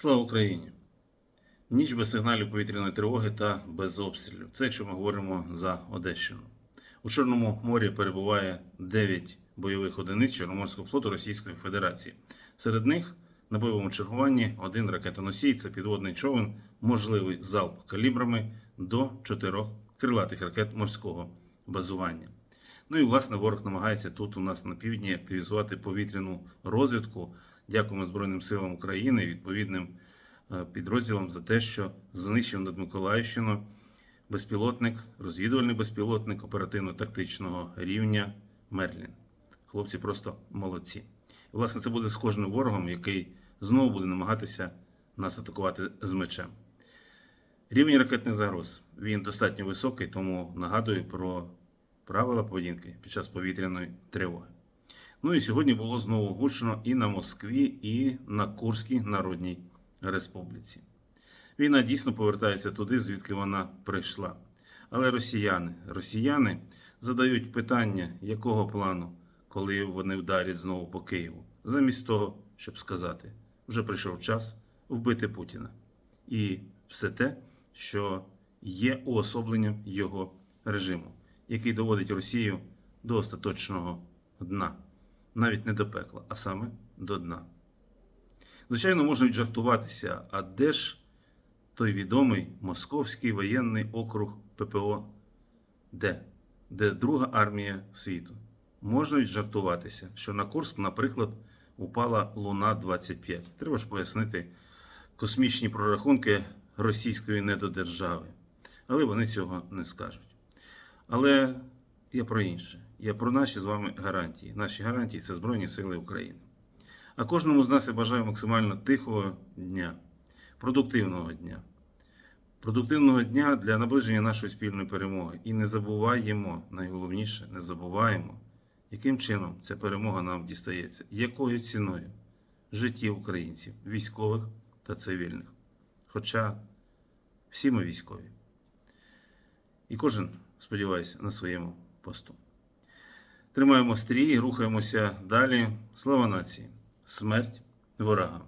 Слава Україні! Ніч без сигналів повітряної тривоги та без обстрілів. Це якщо ми говоримо за Одещину. У Чорному морі перебуває 9 бойових одиниць Чорноморського флоту Російської Федерації. Серед них на бойовому чергуванні один ракетоносій це підводний човен, можливий залп калібрами до 4 крилатих ракет морського базування. Ну і власне ворог намагається тут у нас на півдні активізувати повітряну розвідку. Дякуємо Збройним силам України відповідним е, підрозділам за те, що знищив над Миколаївщиною безпілотник, розвідувальний безпілотник оперативно-тактичного рівня Мерлін. Хлопці просто молодці. Власне, це буде з кожним ворогом, який знову буде намагатися нас атакувати з мечем. Рівень ракетних загроз він достатньо високий, тому нагадую про правила поведінки під час повітряної тривоги. Ну і сьогодні було знову гучно і на Москві, і на Курській Народній Республіці. Війна дійсно повертається туди, звідки вона прийшла. Але росіяни, росіяни задають питання, якого плану, коли вони вдарять знову по Києву, замість того, щоб сказати, вже прийшов час вбити Путіна. І все те, що є уособленням його режиму, який доводить Росію до остаточного дна, навіть не до пекла, а саме до дна. Звичайно, можна віджартуватися, а де ж той відомий Московський воєнний округ ППО? Де? Де друга армія світу? Можна віджартуватися, що на Курск, наприклад, упала Луна 25. Треба ж пояснити космічні прорахунки російської недодержави. Але вони цього не скажуть. Але я про інше. Я про наші з вами гарантії. Наші гарантії це Збройні Сили України. А кожному з нас я бажаю максимально тихого дня, продуктивного дня. Продуктивного дня для наближення нашої спільної перемоги. І не забуваємо, найголовніше, не забуваємо, яким чином ця перемога нам дістається, якою ціною життів українців, військових та цивільних. Хоча всі ми військові. І кожен, сподіваюся, на своєму посту. Тримаємо стрій, рухаємося далі. Слава нації! Смерть ворогам!